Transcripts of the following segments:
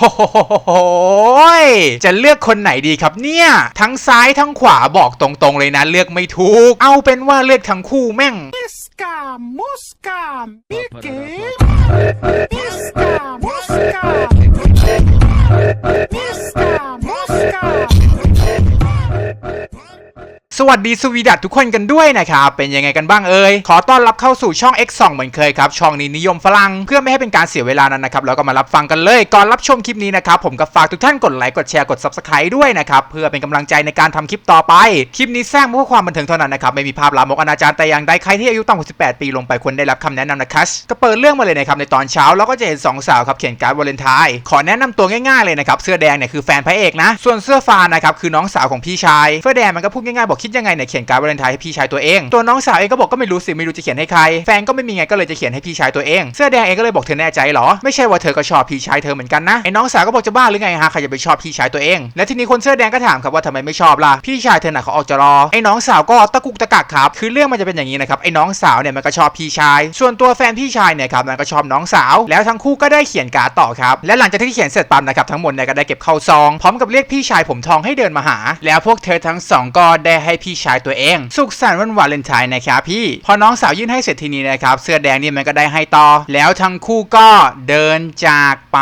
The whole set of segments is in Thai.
หจะเลือกคนไหนดีครับเนี่ย ทั้งซ้ายทั้งขวาบอกตรงๆเลยนะเลือกไม่ถูก เอาเป็นว่าเลือกทั้งคู่แม่ง Miska, muska, Mickey. Miska, muska. Miska, สวัสดีสวีดัตทุกคนกันด้วยนะครับ เป็นยังไงกันบ้างเอ่ย ขอต้อนรับเข้าสู่ช่อง X2 เหมือนเคยครับ ช่องนี้นิยมฝรั่ง เพื่อไม่ให้เป็นการเสียเวลานั้นนะครับเราก็มารับฟังกันเลย ก่อนรับชมคลิปนี้นะครับ ผมก็ฝากทุกท่านกดไลค์ กดแชร์ กด Subscribe ด้วยนะครับ เพื่อเป็นกำลังใจในการทำคลิปต่อไป คลิปนี้สร้างเพื่อความบันเทิงเท่านั้นนะครับ ไม่มีภาพลามกอนาจารแต่อย่างใด ใครที่อายุต่ำกว่า18ปีลงไปควรได้รับคำแนะนำนะครับ ก็เปิดเรื่องมาเลยนะครับ ในตอนเช้าเราก็จะเห็นสองสาวครับเขียนการ์ดวาเลนไทน์ ขอแนะนำตัวง่ายๆเลยนะครับ เสื้อแดงเนี่ยคือแฟนพระเอกนะ ส่วนเสื้อฟ้านะครับคือน้องสาวของพี่ชายเสื้อแดงมันก็พูดง่ายๆบอกคิดยังไงเนี่ยเขียนการ์ดวาเลนไทน์ให้พี่ชายตัวเอง ตัวน้องสาวเองก็บอกก็ไม่รู้สิไม่รู้จะเขียนให้ใคร แฟนก็ไม่มีไงก็เลยจะเขียนให้พี่ชายตัวเองเสื้อแดงเองก็เลยบอกเธอแน่ใจเหรอไม่ใช่ว่าเธอก็ชอบพี่ชายเธอเหมือนกันนะไอ้น้องสาวก็บอกจะบ้าหรือไงฮะใครจะไปชอบพี่ชายตัวเอง และทีนี้คนเสื้อแดงก็ถามครับว่าทำไมไม่ชอบล่ะพี่ชายเธอหนักเขาออกจะรอไอ้น้องสาวก็ตะกุกตะกักครับคือเรื่องมันจะเป็นอย่างนี้นะครับไอ้น้องสาวเนี่ยมันก็ชอบพี่ชาย ส่วนตัวแฟนพี่ชายเนี่ยครับมันก็ชอบน้องสาว แล้วทั้งคู่ก็ได้เขียนการ์ดต่อครับและหลังจากที่เขียนเสร็จปั๊บนะครับทั้งหมดเนี่ยก็ได้เก็บเข้าซองพร้อมกับเรียกพี่ชายผมทองให้เดินมาหา แล้วพวกเธอทั้งสองก็ได้ให้พี่ชายตัวเอง สุขสันต์วันวาเลนไทน์นะครับพี่ พอน้องสาวยื่นให้เสร็จทีนี้นะครับ เสื้อแดงนี่มันก็ได้ให้ต่อ แล้วทั้งคู่ก็เดินจากไป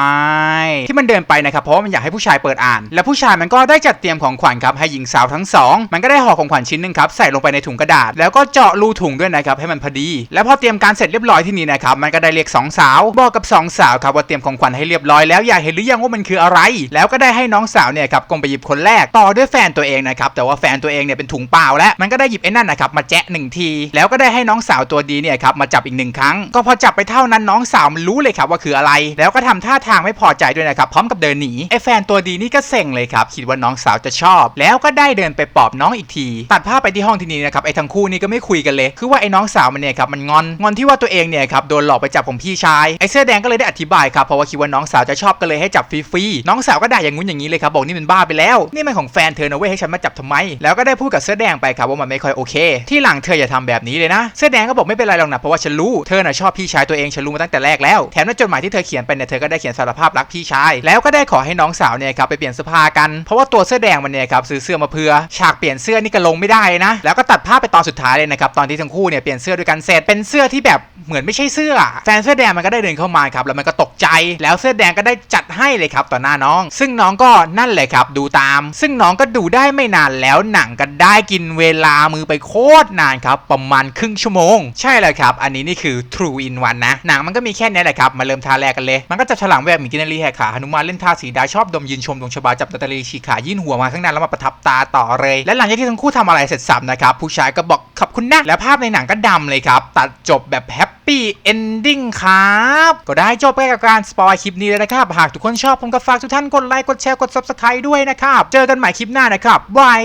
ที่มันเดินไปนะครับเพราะมันอยากให้ผู้ชายเปิดอ่าน แล้วผู้ชายมันก็ได้จัดเตรียมของขวัญครับให้หญิงสาวทั้งสองมันก็ได้ห่อของขวัญชิ้นหนึ่งครับใส่ลงไปในถุงกระดาษ แล้วก็เจาะรูถุงด้วยนะครับให้มันพอดี แล้วพอเตรียมการเสร็จเรียบร้อยที่นี่นะครับมันก็ได้เรียกสองสาวบอกกับสองสาวครับว่าเตรียมของขวัญให้เรียบร้อยแล้วอยากเห็นหรือยังว่ามันคืออะไร แล้วก็ได้ให้น้องสาวเนี่ยครับกลงไปหยิบคนแรกต่อด้วยแฟนตัวเองนะครับแต่ว่าแฟนตัวเองเนี่ยเป็นถุงเปล่าแล้วมันก็ได้หยิบไอ้นั่นนะครับมาแจ๊ะหนึ่งที แล้วก็ได้ให้น้องสาวตัวดีเนี่ยครับมาจับอีกหนึ่งครั้ง ก็พอจับไปเท่านั้นน้องสาวมันรู้เลยครับว่าคืออะไร แล้วก็ทำท่าทางไม่พอใจด้วยนะครับพร้อมกับเดินหนีไอ้แฟนตัวดีนี่ก็เซ็งเลยครับคิดว่าน้องสาวจะชอบ แล้วก็ได้เดินไปปอบน้องอีกที ตัดภาพไปที่ห้องทีนี้นะครับไอ้ทั้งคู่นี่ก็ไม่คุยกันเลยคือว่าไอ้น้องสาวมันเนี่ยครับมันงอนงอนที่ว่าตัวเองเนี่ยครับโดนหลอกไปจับของพี่ชายไอ้เสื้อแดงก็เลยได้อธิบายครับเพราะว่าคิดว่าน้องสาวจะชอบก็เลยให้จับฟรีๆน้องสาวก็ด่าอย่างงู้นอย่างนี้เลยครับบอกนี่มันบ้าไปแล้วนี่มันของแฟนเธอนะเว้ยให้ฉันมาจับทำไมแล้วก็ได้พูดกับเสื้อแดงไปครับว่ามันไม่ค่อยโอเค ที่หลังเธออย่าทำแบบนี้เลยนะ เสื้อแดงก็บอกไม่เป็นไรหรอกนะเพราะว่าฉันรู้เธอน่ะชอบพี่ชายตัวเองฉันรู้มาตั้งแต่แรกแล้วแถมในจดหมายที่เธอเขียนไปเนี่ยเธอก็ได้เขียนสารภาพรักพี่ชายแล้วก็ได้ขอให้น้องสาวเนี่ยครับไปเปลี่ยนเสื้อผ้ากันเพราะว่าตัวเสื้อแดงมันเนี่ยครับซื้อเสื้อมาเพื่อฉากเปลี่ยนเสื้อนี่ก็ลงไม่ได้นะ แล้วก็ตัดภาพไปตอนสุดท้ายเลยนะครับตอนที่ทั้งคู่เนี่ยเปลี่ยนเสื้อด้วยกันเสร็จเป็นเสื้อที่แบบเหมือนไม่ใช่เสื้อแฟนเสื้อแดงมันก็ได้เดินเข้ามาครับแล้วมันก็ตกใจ แล้วเสื้อแดงก็ได้จัดให้เลยครับต่อหน้าน้อง ซึ่งน้องก็นั่นเลยครับดูตาม ซึ่งน้องก็ดูได้ไม่นานแล้วหนังก็ได้กินเวลามือไปโคตรนานครับ ประมาณครึ่งชั่วโมง ใช่เลยครับ อันนี้นี่คือ True in One นะ หนังมันก็มีแค่นี้แหละครับ มาเริ่มท่าแรกกันเลย มันก็จับฉลามแวบมีกินรีแหกขาหนุมานเล่นท่าสีดาชอบดมยืนชมดวงชะบาจับตะตะลีฉีกขายื่นหัวมาข้างหน้าแล้วมาประทับตาต่อเลย และหลังจากที่ทั้งคู่ทำอะไรเสร็จสับนะครับผู้ชายก็บอกขอบคุณนะแล้วภาพในหนังก็ดำเลยครับตัดจบแบบแฮปปี้เอนดิ้งครับก็ได้จบไปกับการสปอยคลิปนี้เลยนะครับหากทุกคนชอบผมก็ฝากทุกท่านกดไลค์กดแชร์กด subscribe ด้วยนะครับเจอกันใหม่คลิปหน้านะครับบาย